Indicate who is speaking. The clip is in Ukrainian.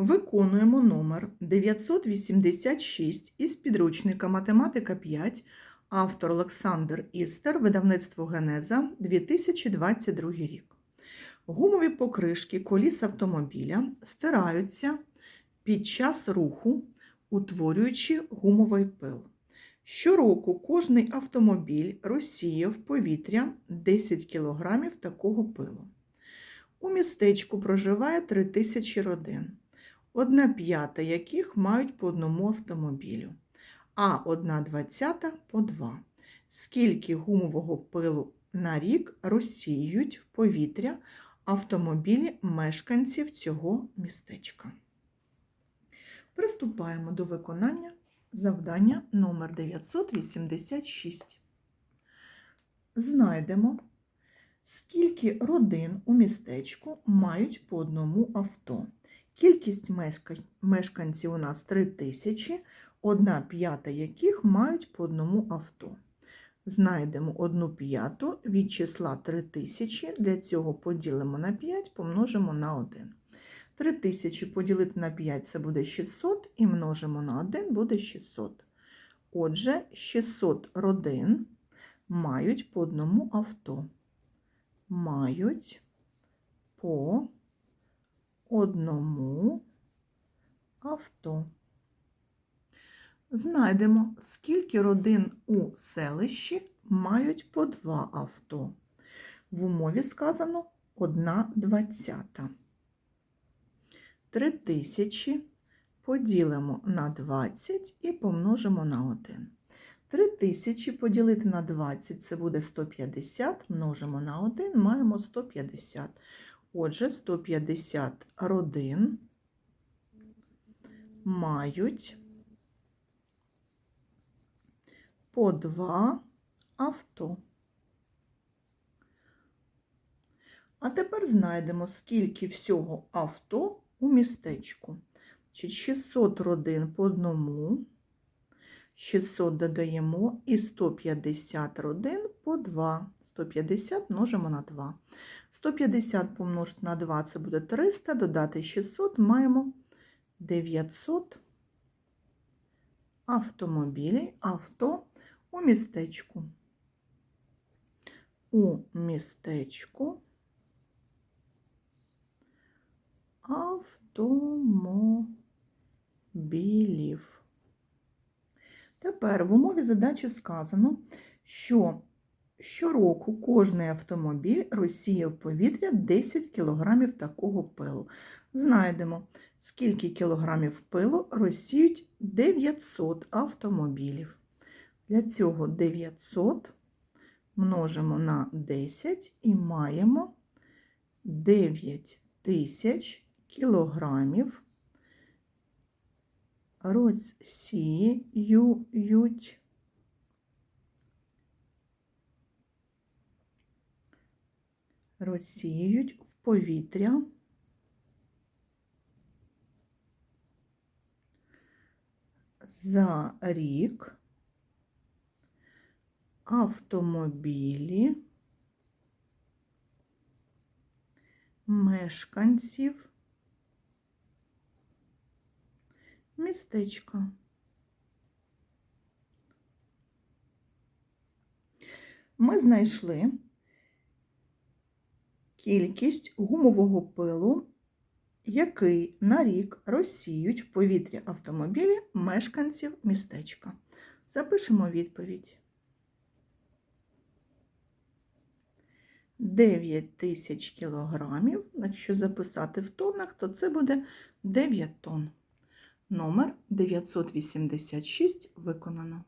Speaker 1: Виконуємо номер 986 із підручника Математика 5, автор Олександр Істер, видавництво Генеза, 2022 рік. Гумові покришки коліс автомобіля стираються під час руху, утворюючи гумовий пил. Щороку кожний автомобіль розсіє в повітря 10 кг такого пилу. У містечку проживає 3000 родин, одна п'ята яких мають по одному автомобілю, а одна двадцята по два. Скільки гумового пилу на рік розсіюють в повітря автомобілі мешканців цього містечка? Приступаємо до виконання завдання номер 986. Знайдемо Скільки родин у містечку мають по одному авто? Кількість мешканців у нас 3 тисячі, одна п'ята яких мають по одному авто. Знайдемо одну п'яту від числа 3 тисячі, для цього поділимо на 5, помножимо на 1. 3 тисячі поділити на 5 це буде 600 і множимо на 1 буде 600. Отже, 600 родин мають по одному авто мають по одному авто. Знайдемо, скільки родин у селищі мають по два авто. В умові сказано 1 двадцята. Три тисячі поділимо на 20 і помножимо на 1. 3000 поділити на 20 це буде 150, множимо на 1, маємо 150. Отже, 150 родин мають по два авто. А тепер знайдемо, скільки всього авто у містечку. Значить, 600 родин по одному. 600 додаємо і 150 родин по 2. 150 множимо на 2. 150 помножити на 2 це буде 300, додати 600 маємо 900 автомобілів, авто у містечку. У містечку автомобілів. Тепер в умові задачі сказано, що щороку кожний автомобіль розсіє в повітря 10 кг такого пилу. Знайдемо, скільки кілограмів пилу розсіють 900 автомобілів. Для цього 900 множимо на 10 і маємо 9 тисяч кілограмів розсіюють. Розсіюють в повітря. За рік автомобілі мешканців містечка. Ми знайшли кількість гумового пилу, який на рік розсіють в повітря автомобілі мешканців містечка. Запишемо відповідь. 9 тисяч кілограмів. Якщо записати в тоннах, то це буде 9 тонн. Номер 986 виконано.